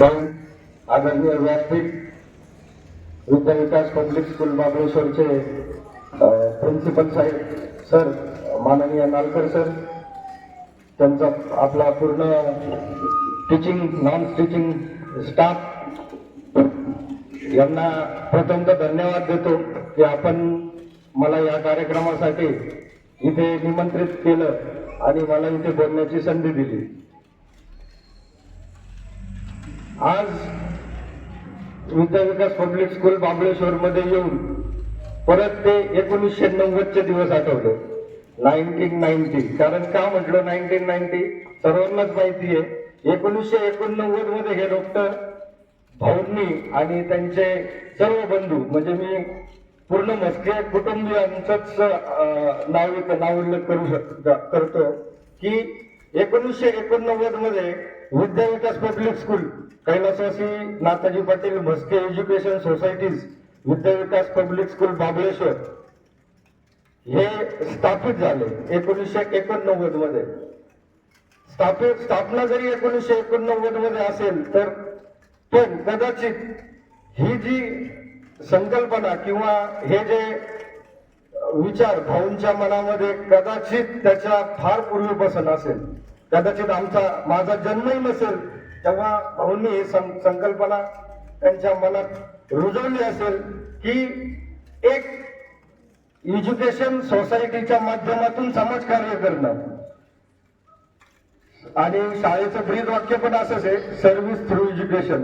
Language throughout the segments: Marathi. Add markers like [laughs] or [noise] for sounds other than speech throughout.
भाऊ आदरणीय व्यासपीठ विद्या विकास पब्लिक स्कूल महाबळेश्वरचे प्रिन्सिपल साहेब सर माननीय नालकर सर त्यांचा आपला पूर्ण टीचिंग नॉन टीचिंग स्टाफ यांना प्रचंड धन्यवाद देतो की आपण मला या कार्यक्रमासाठी इथे निमंत्रित केलं आणि मला इथे बोलण्याची संधी दिली. आज विद्याविकास पब्लिक स्कूल बाबळेश्वर मध्ये येऊन परत ते एकोणीसशे नव्वदचे दिवस आठवले. Nineteen ninety. कारण का म्हटलं नाईन्टीन नाईन्टी? सर्वांनाच माहिती आहे. एकोणीसशे एकोणनव्वदमध्ये हे डॉक्टर भाऊंनी आणि त्यांचे सर्व बंधू म्हणजे मी पूर्ण मस्के कुटुंबियांचंच नाव नाव उल्लेख करू शक करतो की एकोणीसशे एकोणनव्वदमध्ये विद्या विकास पब्लिक स्कूल कैलासवासी Nataji Patil Mhaske education society's Vidya Vikas public school Babaleshwar हे स्थापित झाले एकोणीसशे एकोणनव्वदमध्ये. स्थापित स्थापना जरी एकोणीसशे एकोणनव्वदमध्ये असेल तर पण कदाचित ही जी संकल्पना किंवा हे जे विचार भाऊंच्या मनामध्ये कदाचित त्याच्या फार पूर्वीपासून असेल. कदाचित आमचा माझा जन्मही नसेल तेव्हा भाऊंनी ही सं- संकल्पना त्यांच्या मनात रुजवली असेल की एक एज्युकेशन सोसायटीच्या माध्यमातून समाज कार्य करणं. आणि शाळेचं ब्रीद वाक्य पण असंच आहे सर्व्हिस थ्रू एज्युकेशन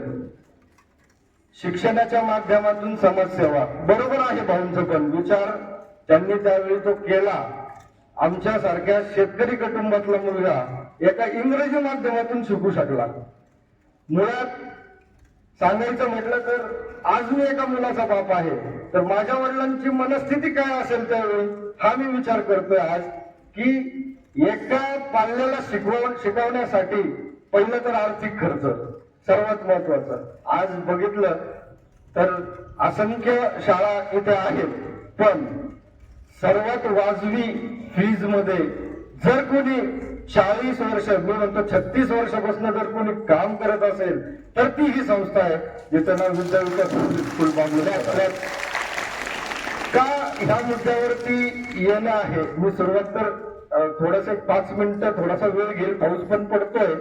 शिक्षणाच्या माध्यमातून समाजसेवा. बरोबर आहे भाऊंचं पण विचार त्यांनी त्यावेळी तो केला. आमच्यासारख्या शेतकरी कुटुंबातला मुलगा एका इंग्रजी माध्यमातून शिकू शकला. मुळात सांगायचं म्हटलं तर आज मी एका मुलाचा बाप आहे. तर माझ्या वडिलांची मनस्थिती काय असेल त्यावेळी? हा मी विचार करतोय आज की एका पाल्याला शिकवण शिकवण्यासाठी पहिलं तर आर्थिक खर्च सर्वात महत्वाचं आज बघितलं तर असंख्य शाळा इथे आहेत पण सर्वात वाजवी फीजमध्ये जर कोणी चाळीस वर्ष मी म्हणतो छत्तीस वर्षापासून जर कोणी काम करत असेल तर ती ही संस्था आहे जिचं नाव विद्या विकास का ह्या मुद्द्यावरती येणं आहे? मी सुरुवात तर थोडस पाच मिनिटं थोडासा वेळ घेईल पाऊस पण पडतोय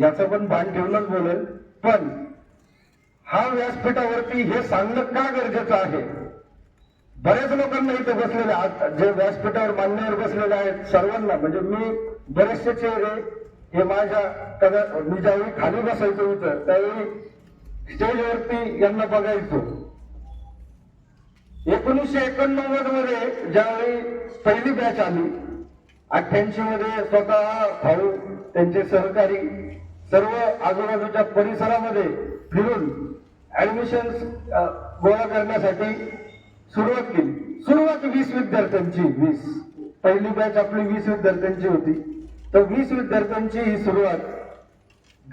याचं पण भान ठेवूनच बोलेल. पण हा व्यासपीठावरती हे सांगणं का गरजेचं आहे? बऱ्याच लोकांना इथे बसलेले आज जे व्यासपीठावर मान्यवर बसलेले आहेत सर्वांना म्हणजे मी बरेचसे चेहरे हे माझ्या कदा मी ज्यावेळी खाली बसायचो होतं त्यावेळी स्टेजवरती यांना बघायचो. एकोणीसशे एकोणनव्वदमध्ये ज्यावेळी पहिली बॅच आली अठ्ठ्याऐंशी मध्ये स्वतः भाऊ त्यांचे सहकारी सर्व आजूबाजूच्या परिसरामध्ये फिरून ऍडमिशन गोळा करण्यासाठी सुरुवात केली. सुरुवात वीस विद्यार्थ्यांची वीस. पहिली बॅच आपली वीस विद्यार्थ्यांची होती. तर वीस विद्यार्थ्यांची ही सुरुवात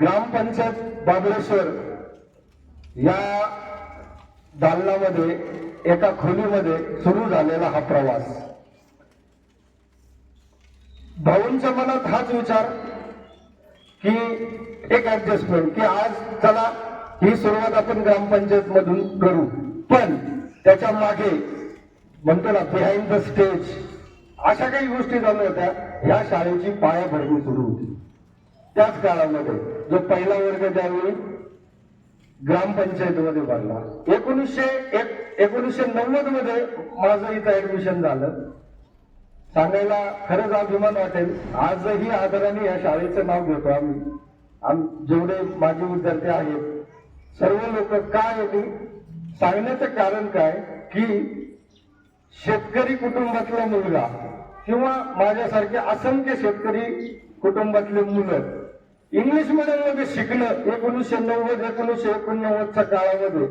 ग्रामपंचायत बाबळेश्वर या दालनामध्ये एका खोलीमध्ये सुरू झालेला हा प्रवास. भाऊंच्या मनात हाच विचार की एक ऍडजस्टमेंट की आज चला ही सुरुवात आपण ग्रामपंचायत मधून करू. पण त्याच्यामागे म्हणतो ना बिहाइंड द स्टेज अशा काही गोष्टी झाल्या या शाळेची पायाभरणी सुरू होती. त्याच काळामध्ये जो पहिला वर्ग ज्यावेळी ग्रामपंचायतीमध्ये भरला एकोणीसशे एक एकोणीसशे नव्वदमध्ये माझं इथं ऍडमिशन झालं. सांगायला खरंच अभिमान वाटेल. आजही आदराने या शाळेचं नाव घेतो आम्ही. आम जेवढे माझे विद्यार्थी आहेत सर्व लोक काय होती सांगण्याचं कारण काय? की शेतकरी कुटुंबातला मुलगा किंवा माझ्यासारखे असंख्य शेतकरी कुटुंबातले मुलं इंग्लिश मिडियममध्ये शिकणं एकोणीसशे नव्वद एकोणीसशे एकोणनव्वदच्या काळामध्ये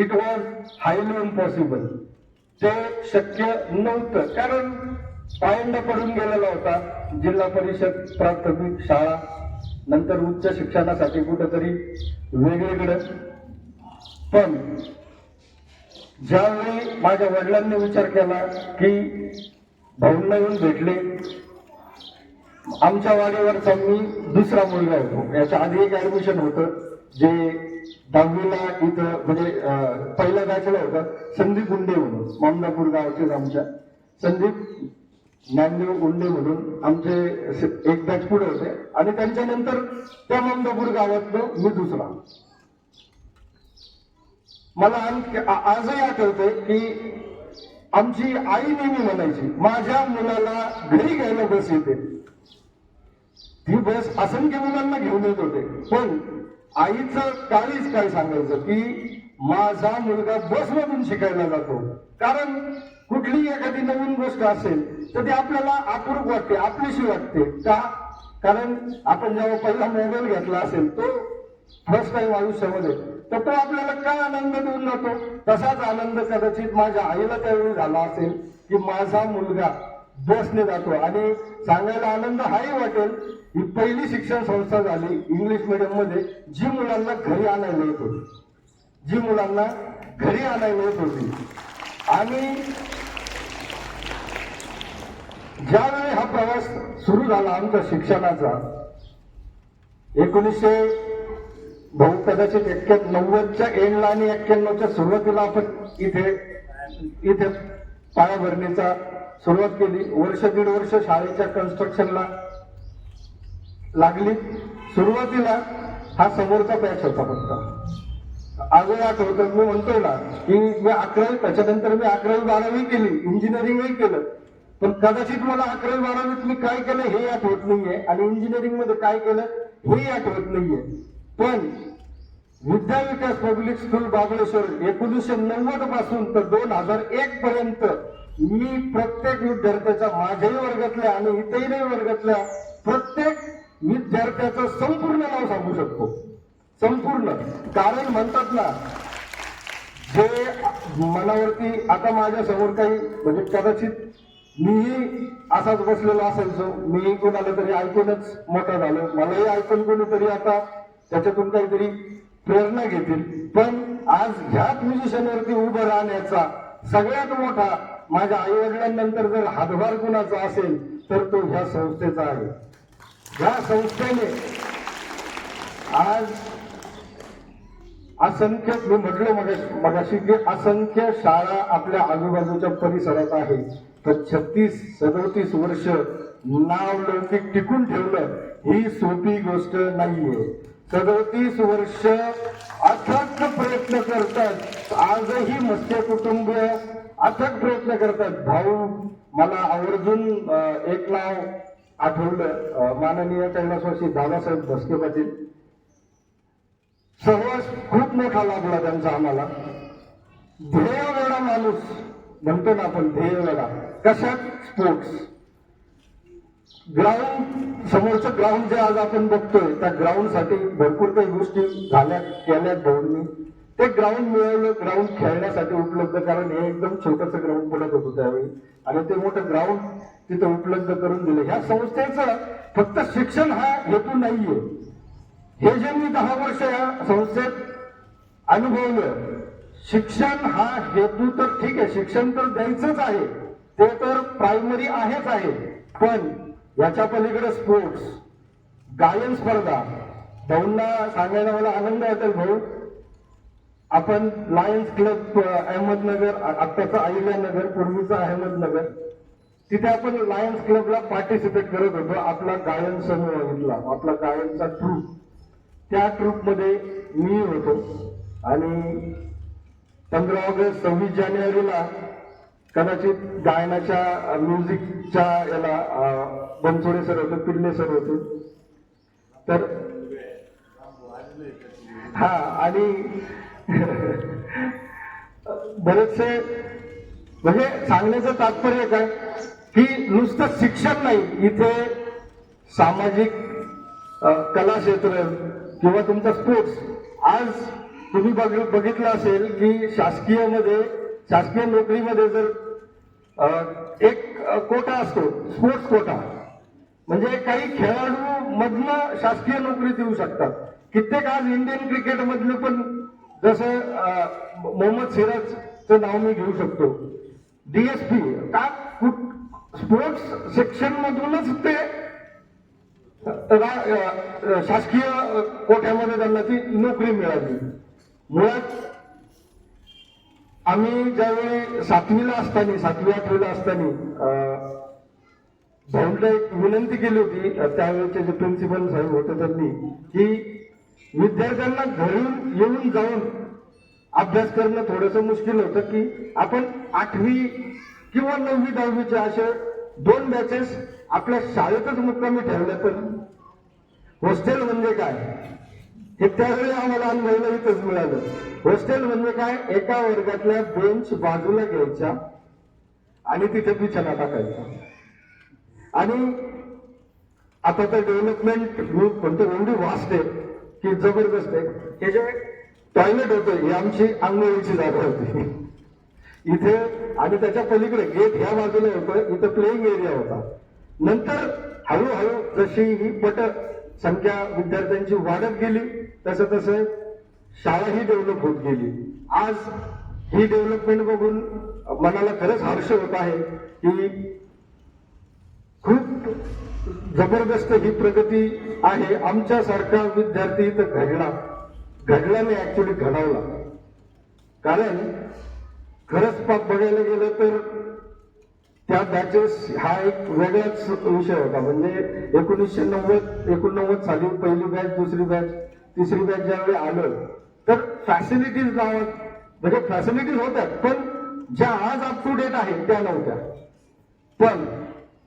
इट वॉज हायली इम्पॉसिबल ते शक्य नव्हतं. कारण पायंडा पडून गेलेला होता. जिल्हा परिषद प्राथमिक शाळा नंतर उच्च शिक्षणासाठी कुठंतरी वेगवेगळं पण ज्यावेळी माझ्या वडिलांनी विचार केला की भाऊंना येऊन भेटले. आमच्या वाडीवरचा मी दुसरा मुलगा होतो याच्या आधी एक ऍडमिशन होतं जे दहावीला इथं म्हणजे पहिला बॅचला होता संदीप गुंडे म्हणून मामदापूर गावचे आमच्या. संदीप ज्ञानदेव गुंडे म्हणून आमचे एक बॅच पुढे होते. आणि त्यांच्यानंतर त्या मामदापूर गावातलं मी दुसरा. मला आणखी आजही आठवतंय की आमची आई नेहमी म्हणायची माझ्या मुलाला घरी घ्यायला बस येते ती बस असंख्य मुलांना घेऊन येत होते. पण आईचं काळीच काय सांगायचं की माझा मुलगा बसमधून शिकायला जातो. कारण कुठली एखादी नवीन गोष्ट असेल तर ती आपल्याला अपूर्व वाटते आपलीशी वाटते. का? कारण आपण जेव्हा पहिला मोबाईल घेतला असेल तो फर्स्ट टाइम आयुष्यामध्ये तर तो आपल्याला काय आनंद देऊन जातो? तसाच आनंद कदाचित माझ्या आईला त्यावेळी झाला असेल की माझा मुलगा बसने जातो. आणि सांगायला आनंद हाही वाटेल ही पहिली शिक्षण संस्था झाली इंग्लिश मिडियममध्ये जी मुलांना घरी आणायला येत होती. जी मुलांना घरी आणायला येत होती. आणि ज्यावेळी हा प्रवास सुरू झाला आमच्या शिक्षणाचा एकोणीसशे भाऊ कदाचित एक्क्या नव्वदच्या एंडला आणि एक्क्याण्णवच्या सुरुवातीला आपण इथे इथे पायाभरणीचा सुरुवात केली. वर्ष दीड वर्ष शाळेच्या कन्स्ट्रक्शनला लागली. सुरुवातीला हा समोरचा पॅच होता फक्त. आजही आठवतं. मी म्हणतोय ना की मी अकरावी त्याच्यानंतर मी अकरावी बारावी केली. इंजिनिअरिंगही केलं. पण कदाचित मला अकरावी बारावीत मी काय केलं हे आठवत नाहीये. आणि इंजिनिअरिंगमध्ये काय केलं हेही आठवत नाहीये. पण विद्याविकास पब्लिक स्कूल बाबळेश्वर एकोणीसशे नव्वदपासून तर दोन हजार एक पर्यंत मी प्रत्येक विद्यार्थ्याच्या माझ्याही वर्गातल्या आणि इतरही वर्गातल्या प्रत्येक विद्यार्थ्याचं संपूर्ण नाव सांगू शकतो. संपूर्ण. कारण म्हणतात ना जे मनावरती आता माझ्यासमोर काही म्हणजे कदाचित मीही असाच बसलेलो असायचो मीही कोणाला तरी ऐकूनच मोठा झालो मलाही ऐकून कोणीतरी आता त्याच्यातून काहीतरी प्रेरणा घेतील. पण आज ह्या पोझिशनवरती उभं राहण्याचा सगळ्यात मोठा माझ्या आई वडिलांनंतर जर हातभार कुणाचा असेल तर तो ह्या संस्थेचा आहे. ह्या संस्थेने आज असंख्य मी म्हटलं मगाशी की असंख्य शाळा आपल्या आजूबाजूच्या परिसरात आहे. तर छत्तीस सदोतीस वर्ष नाव लौकिक टिकून ठेवलं ही सोपी गोष्ट नाहीये. सदतीस वर्ष अथक प्रयत्न करतात. आजही मत्स्य कुटुंब अथक प्रयत्न करतात. भाऊ मला आवर्जून एक नाव आठवलं. माननीय कैलासवासी दादासाहेब भस्के पाटील. सहवास खूप मोठा लाभला त्यांचा आम्हाला. ध्येयवेडा माणूस म्हणतो ना आपण ध्येयवेडा. कशात? स्पोर्ट्स. ग्राउंड समोरचं ग्राउंड जे आज आपण बघतोय त्या ग्राउंडसाठी भरपूर काही गोष्टी झाल्या केल्यात भाऊंनी ते ग्राउंड मिळवलं ग्राउंड खेळण्यासाठी उपलब्ध कारण हे एकदम छोटस ग्राउंड पडत होतं त्यावेळी. आणि ते मोठं ग्राउंड तिथं उपलब्ध करून दिलं. ह्या संस्थेचं फक्त शिक्षण हा हेतू नाहीये. हे जे मी दहा वर्ष या संस्थेत अनुभवलं शिक्षण हा हेतू तर ठीक आहे शिक्षण तर द्यायचंच आहे. ते तर प्रायमरी आहेच आहे. पण याच्या पलीकडे स्पोर्ट्स गायन स्पर्धा. भाऊंना सांगायला मला आनंद वाटेल भाऊ. आपण लायन्स क्लब अहमदनगर आत्ताचं अहिल्यानगर पूर्वीचं अहमदनगर. तिथे आपण लायन्स क्लबला पार्टिसिपेट करत होतो. आपला गायन समूह घेतला आपला गायनचा ट्रूप त्या ट्रूपमध्ये मी होतो. आणि पंधरा ऑगस्ट सव्वीस जानेवारीला कदाचित गायनाच्या म्युझिकच्या याला बनसोडे सर होते पिल्ले सर होते. तर हा आणि [laughs] बरेचसे म्हणजे सांगण्याचं तात्पर्य काय? की नुसतं शिक्षण नाही इथे सामाजिक कलाक्षेत्र कला क्षेत्र किंवा तुमचा स्पोर्ट्स. आज तुम्ही बघ- बघितलं असेल की शासकीयमध्ये शासकीय नोकरीमध्ये जर एक कोटा असतो स्पोर्ट्स कोटा म्हणजे काही खेळाडू मधनं शासकीय नोकरी देऊ शकतात. कित्येक आज इंडियन क्रिकेट मधले पण जसं मोहम्मद मोहम्मद सिराजचं नाव मी घेऊ शकतो. डीएसपी का स्पोर्ट्स सेक्शन मधूनच ते शासकीय कोठ्यामध्ये त्यांना ती नोकरी मिळाली. मुळात आम्ही ज्यावेळी सातवीला असताना सातवी आठवीला असताना साहेबला एक विनंती केली होती त्यावेळेचे जे प्रिन्सिपल साहेब होते त्यांनी की विद्यार्थ्यांना घरून येऊन जाऊन अभ्यास करणं थोडस मुश्किल होतं की आपण आठवी किंवा नववी दहावीचे असे दोन बॅचेस आपल्या शाळेतच मुक्कामी ठेवल्या पण हॉस्टेल म्हणजे काय? हे त्यावेळी आम्हाला अनुभवायला इथंच मिळालं. हॉस्टेल म्हणजे काय? एका वर्गातल्या बेंच बाजूला घ्यायच्या आणि तिथे बिछाना टाकायचा आणि आता तर डेव्हलपमेंट ग्रुप म्हणतो एवढी वास्ट आहे की जबरदस्त आहे. हे जे टॉयलेट होतं ही आमची आंघोळीची जागा होती. इथे आणि त्याच्या पलीकडे गेट ह्या बाजूला होतं इथं प्लेइंग एरिया होता. नंतर हळूहळू जशी ही पट संख्या विद्यार्थ्यांची वाढत गेली तसं तसं शाळा ही डेव्हलप होत गेली. आज ही डेव्हलपमेंट बघून मनाला खरंच हर्ष होत आहे की जबरदस्त ही प्रगती आहे. आमच्यासारखा विद्यार्थी इथं घडला. घडला नाही ऍक्च्युली घडवला. कारण खरंच पाप बघायला गेलं तर त्या बॅचेस हा एक वेगळाच विषय होता. म्हणजे एकोणीसशे नव्वद एकोणनव्वद साली पहिली बॅच दुसरी बॅच तिसरी बॅच ज्यावेळी आलं तर फॅसिलिटीज नावात म्हणजे फॅसिलिटीज होत्या पण ज्या आज अप टू डेट आहेत त्या नव्हत्या. पण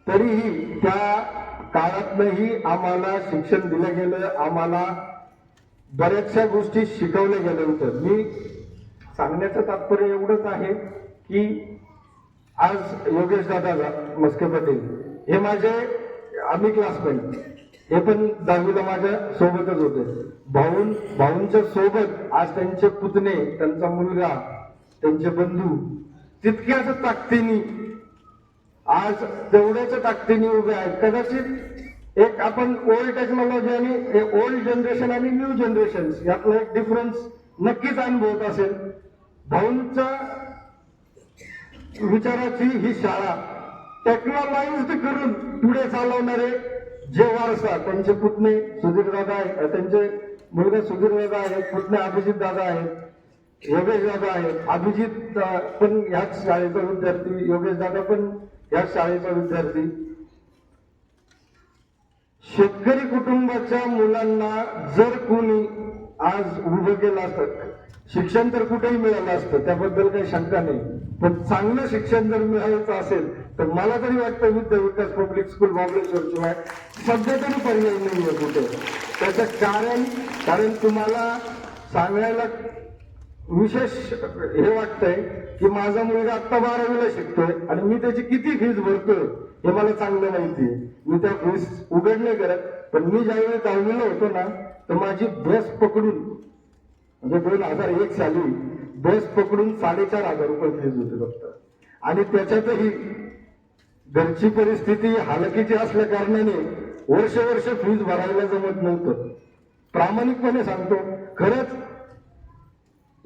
तरीही त्या काळातनंही आम्हाला शिक्षण दिलं गेलं आम्हाला बऱ्याचशा गोष्टी शिकवल्या गेल्या होत्या. मी सांगण्याचं तात्पर्य एवढंच आहे की आज योगेश दादा मस्के पटेल हे माझे आम्ही क्लासमेट हे पण दहावीला माझ्या सोबतच होते. भाऊन भाऊंच्या सोबत आज त्यांचे पुतणे त्यांचा मुलगा त्यांचे बंधू तितक्याच ताकदीने आज तेवढ्याच ताकदीने उभे आहेत. कदाचित एक आपण ओल्ड टेक्नॉलॉजी आणि ओल्ड जनरेशन आणि न्यू जनरेशन यातला एक डिफरन्स नक्कीच अनुभवत असेल. भाऊंचा विचाराची ही शाळा टेक्नॉलॉइज्ड करून पुढे चालवणारे जे वारसा त्यांचे पुतणे सुधीर दादा आहे त्यांचे मुलगा सुधीर दादा आहेत पुतणे अभिजित दादा आहेत योगेश दादा आहेत. अभिजित पण ह्याच शाळेचा विद्यार्थी योगेश दादा पण या शाळेचा विद्यार्थी शेतकरी कुटुंबाच्या मुलांना जर कोणी आज उभं केलं असतं शिक्षण तर कुठेही मिळालं असतं त्याबद्दल काही शंका नाही. पण चांगलं शिक्षण जर मिळायचं असेल तर मला तरी वाटतं विद्या विकास पब्लिक स्कूल महाबळेश्वर शिवाय सध्या तरी पर्याय नाहीये कुठे. त्याचं कारण कारण तुम्हाला सांगायला विशेष हे वाटतंय की माझा मुलगा आत्ता बारावीला शिकतोय आणि मी त्याची किती फीज भरतोय हे मला चांगलं माहितीये मी त्या फीस उघड नाही करत पण मी ज्यावेळी दहावीला होतो ना तर माझी बस पकडून म्हणजे दोन हजार एक साली बस पकडून साडेचार हजार रुपये फीज होती फक्त. आणि त्याच्यातही घरची परिस्थिती हालकीची असल्या कारणाने वर्ष वर्ष फीज भरायला जमत नव्हतं. प्रामाणिकपणे सांगतो खरंच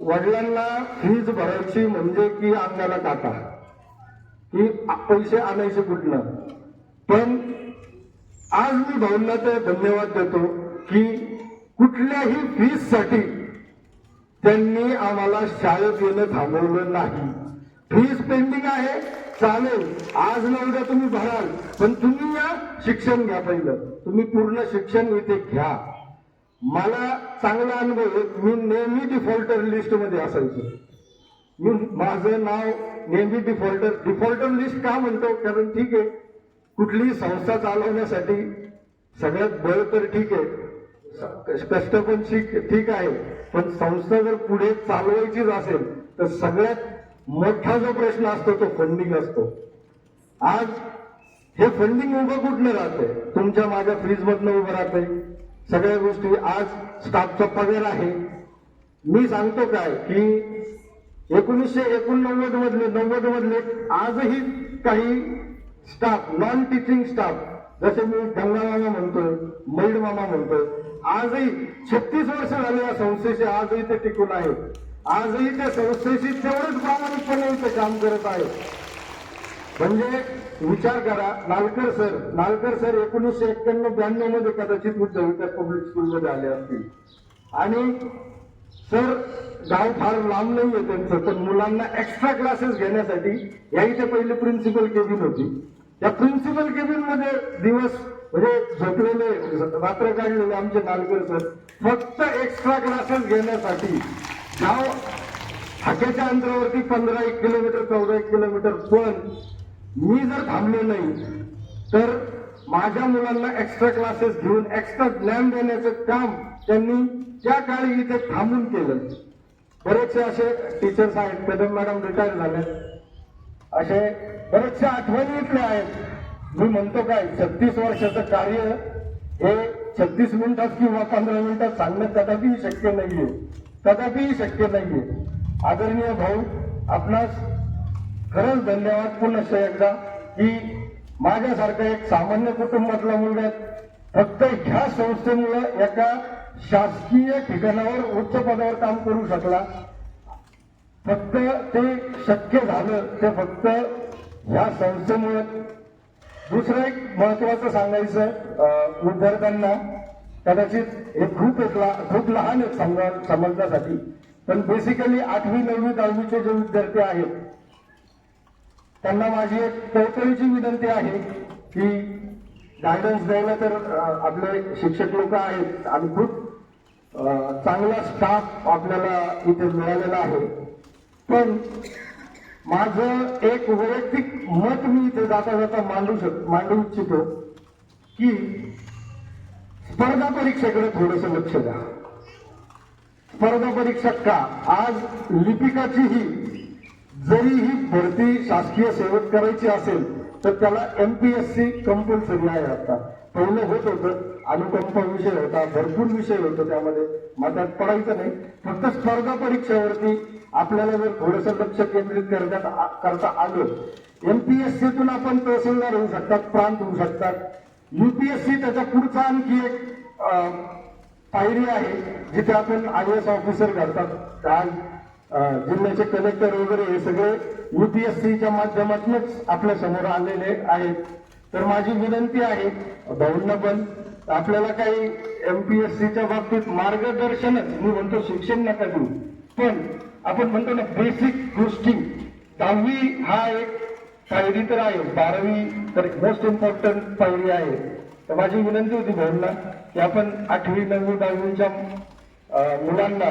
वडिलांना फीज भरायची म्हणजे की अंगाला टाका की पैसे आणायचे कुठनं. पण आज मी भाऊंना ते धन्यवाद देतो की कुठल्याही फीजसाठी त्यांनी आम्हाला शाळेत येणं थांबवलं नाही. फीज पेंडिंग आहे चालेल. आज ना उद्या तुम्ही भराल पण तुम्ही या शिक्षण घ्या पहिलं. तुम्ही पूर्ण शिक्षण इथे घ्या. मला चांगला अनुभव मी नेहमी डिफॉल्टर लिस्टमध्ये असायचो. मी माझं नाव नेहमी डिफॉल्टर डिफॉल्टर लिस्ट का म्हणतो? कारण ठीक आहे. कुठलीही संस्था चालवण्यासाठी सगळ्यात बळ तर ठीक आहे. कष्ट पण ठीक ठीक आहे. पण संस्था जर पुढे चालवायचीच असेल तर सगळ्यात मोठा जो प्रश्न असतो तो फंडिंग असतो. आज हे फंडिंग उभं कुठलं राहतंय? तुमच्या माझ्या फ्रीज मधनं उभं राहतंय. सगळ्या गोष्टी आज स्टाफचा पगार आहे. मी सांगतो काय की एकोणीसशे एकोणनव्वद मधले नव्वद मधले आजही काही स्टाफ नॉन टीचिंग स्टाफ जसे मी गंगा मामा म्हणतोय मैड मामा म्हणतोय आजही छत्तीस वर्ष झाले या संस्थेशी आजही ते टिकून आहेत आजही त्या संस्थेशी तेवढंच प्रामाणिकपणे ते काम करत आहेत म्हणजे विचार करा नालकर सर नालकर सर एकोणीसशे एक्क्याण्णव ब्याण्णवमध्ये कदाचित उद्धव विकास पब्लिक स्कूलमध्ये आले असतील. आणि सर गाव फार लांब नाही आहे त्यांचं पण मुलांना एक्स्ट्रा क्लासेस घेण्यासाठी या इथे पहिले प्रिन्सिपल केबिन होती. त्या प्रिन्सिपल केबिनमध्ये दिवस म्हणजे झोपलेले रात्र काढलेले आमचे नालकर सर फक्त एक्स्ट्रा क्लासेस घेण्यासाठी गाव हाकेच्या अंतरावरती पंधरा एक किलोमीटर चौदा एक किलोमीटर पण मी जर थांबलो नाही तर माझ्या मुलांना एक्स्ट्रा क्लासेस घेऊन एक्स्ट्रा ज्ञान देण्याचं काम त्यांनी त्या काळी इथे थांबून केलं. बरेचसे असे टीचर्स आहेत कदम मॅडम रिटायर झाले असे बरेचसे आठवणी इथले आहेत. मी म्हणतो काय छत्तीस वर्षाचं कार्य हे छत्तीस मिनिटात किंवा पंधरा मिनिटात सांगणं कदापिही शक्य नाहीये. कदापिही शक्य नाहीये. आदरणीय भाऊ आपणास खरंच धन्यवाद पुन्हा एकदा की माझ्यासारखा एक सामान्य कुटुंबातला मुलगा फक्त ह्या संस्थेमुळे एका शासकीय ठिकाणावर उच्च पदावर काम करू शकला. फक्त ते शक्य झालं ते फक्त ह्या संस्थेमुळे. दुसरं एक महत्वाचं सांगायचं अं, विद्यार्थ्यांना कदाचित हे खूप एक खूप लहान आहेत समजा समजण्यासाठी पण बेसिकली आठवी नववी दहावीचे जे विद्यार्थी आहेत त्यांना माझी एक कळकळीची विनंती आहे की गायडन्स द्यायला तर आपले शिक्षक लोक आहेत आणि खूप चांगला स्टाफ आपल्याला इथे मिळालेला आहे. पण माझं एक वैयक्तिक मत मी इथे जाता जाता मांडू शक मांडू इच्छितो की स्पर्धा परीक्षेकडे थोडस लक्ष द्या. स्पर्धा परीक्षा का? आज लिपिकाचीही जरी ही भरती शासकीय सेवेत करायची असेल तर त्याला एमपीएससी कंपल्सरी आहे आता. पहिलं होत होतं अनुकंप विषय होता भरपूर विषय होतो त्यामध्ये. मधात पडायचं नाही. फक्त स्पर्धा परीक्षेवरती आपल्याला जर थोडस लक्ष केंद्रित करण्यात करता आलं एमपीएससीतून आपण तहसीलदार होऊ शकतात प्रांत होऊ शकतात. युपीएससी त्याच्या पुढचा आणखी एक अं, पायरी आहे जिथे आपण आय एस ऑफिसर घडतात. आज जिल्ह्याचे कलेक्टर वगैरे हे सगळे युपीएससीच्या माध्यमातूनच आपल्यासमोर आलेले आहेत. तर माझी विनंती आहे भाऊंना पण आपल्याला काही एमपीएससीच्या बाबतीत मार्गदर्शनच मी म्हणतो शिक्षण नका देऊ. पण आपण म्हणतो ना बेसिक गोष्टी. दहावी हा एक पायरी तर आहे बारावी तर मोस्ट इम्पॉर्टंट पायरी आहे. तर माझी विनंती होती भाऊंना की आपण आठवी नववी दहावीच्या मुलांना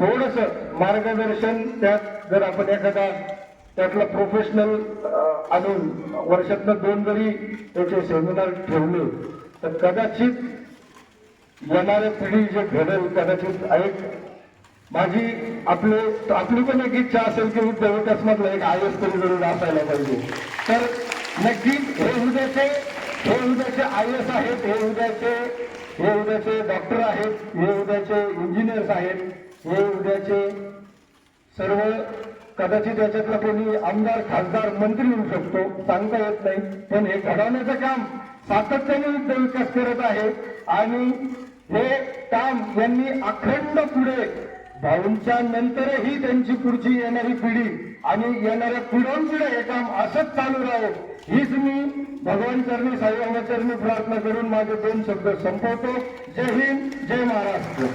थोडस मार्गदर्शन त्यात जर आपण एखादा त्यातला प्रोफेशनल आणून वर्षातनं दोन जरी त्याचे सेमिनार ठेवले तर कदाचित येणाऱ्या पिढी जे घडेल कदाचित एक माझी आपले आपली पण एक इच्छा असेल की उद्योग एक आय एस तरी जरूर असायला पाहिजे. तर नक्की हे उद्याचे हे उद्याचे आय एस आहेत हे उद्याचे हे उद्याचे डॉक्टर आहेत हे उद्याचे इंजिनियर्स आहेत. हे उद्याचे सर्व कदाचित याच्यातला कोणी आमदार खासदार मंत्री होऊ शकतो सांगता येत नाही. पण हे घडवण्याचं काम सातत्याने उद्योग विकास करत आहे. आणि हे काम यांनी अखंड पुढे भाऊंच्या नंतरही त्यांची पुढची येणारी पिढी आणि येणाऱ्या पिढ्यानपिढ्या हे काम असंच चालू राहो. हीच मी भगवान चरणी साईबाबा चरणी प्रार्थना करून माझे दोन शब्द संपवतो. जय हिंद जय महाराष्ट्र.